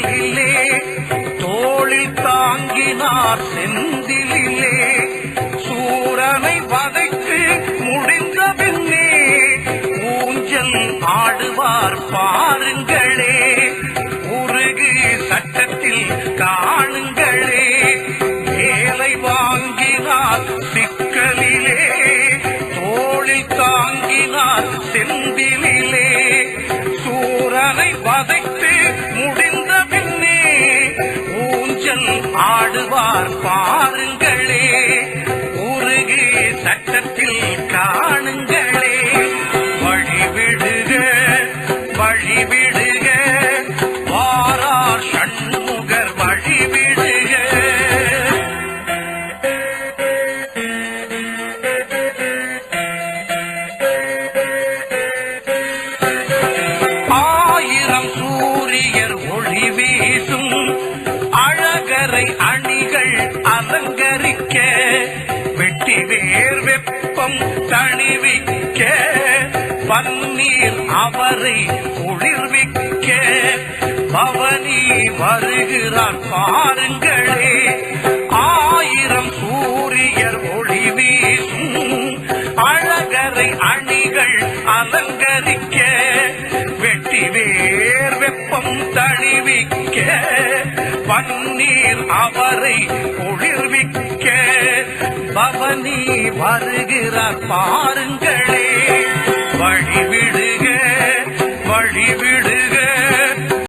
செந்திலே தோளில் தாங்கினார் செந்திலே. சூரனை பதைக்கு முடிந்த பின்னே ஊஞ்சல் ஆடுவார் பாருங்களே. உருகு சட்டத்தில் காணுங்களே. வேலை வாங்கினார் சிக்கலிலே தோளில் தாங்கினார் செந்திலே. சூரனை பதைத்து வீசும் அழகரை அணிகள் அலங்கரிக்க வெட்டி வேர் வெப்பம் தணிவிக்க பன்னீர் அவரை குளிர்விக்க பவனி வருகிறார் பாருங்களே. ஆயிரம் சூரியர் ஒளி வீசும் அழகரை அணிகள் அலங்கரிக்க வெட்டி வேர் தணிவிக்க பன்னீர் அவரை குளிர்விக்க. பவனி வருகிறார் பாருங்களே வழி